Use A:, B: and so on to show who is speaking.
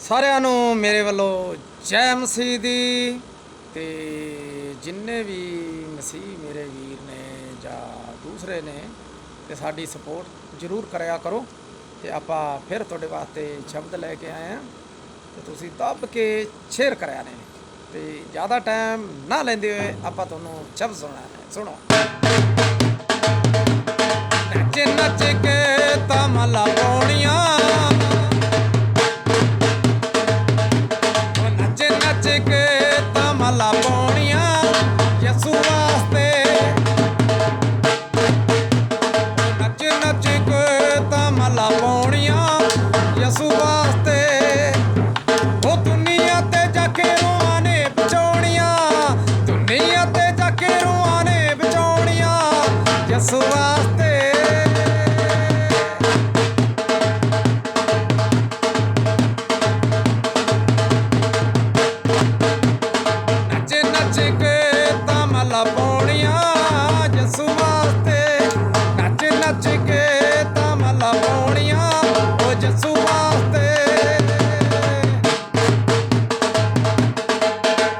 A: ਸਾਰਿਆਂ ਨੂੰ ਮੇਰੇ ਵੱਲੋਂ ਜੈ ਮਸੀਹ ਦੀ ਤੇ ਜਿੰਨੇ ਵੀ ਮਸੀਹ ਮੇਰੇ ਵੀਰ ਨੇ ਜਾਂ ਦੂਸਰੇ ਨੇ ਤੇ ਸਾਡੀ ਸਪੋਰਟ ਜ਼ਰੂਰ ਕਰਿਆ ਕਰੋ ਤੇ ਆਪਾਂ ਫਿਰ ਤੁਹਾਡੇ ਵਾਸਤੇ ਸ਼ਬਦ ਲੈ ਕੇ ਆਏ ਆ ਤੇ ਤੁਸੀਂ ਦੱਬ ਕੇ ਸ਼ੇਅਰ ਕਰਿਆ ਨੇ ਤੇ ਜ਼ਿਆਦਾ ਟਾਈਮ ਨਾ ਲੈਂਦੇ ਹੋਏ ਆਪਾਂ ਤੁਹਾਨੂੰ ਸ਼ਬਦ ਸੁਣਾਣਾ ਸੁਣੋ। ਨੱਚ ਨੱਚ ਕੇ ਤਮਲਾ ਮਾਲਾ ਪਾਉਣੀਆਂ ਯਸੂ ਵਾਸਤੇ। ਉਹ ਦੁਨੀਆ ਤੇ ਜਾ ਕੇ ਰੋਆਂ ਬਚਾਉਣੀਆਂ। ਦੁਨੀਆ ਤੇ ਜਾ ਕੇ ਬਚਾਉਣੀਆਂ ਯਸੂ ਵਾਸਤੇ। ਨੱਚ ਕੇ ਤਾਂ ਮਾਲਾ ਪਾਉਣੀਆਂ।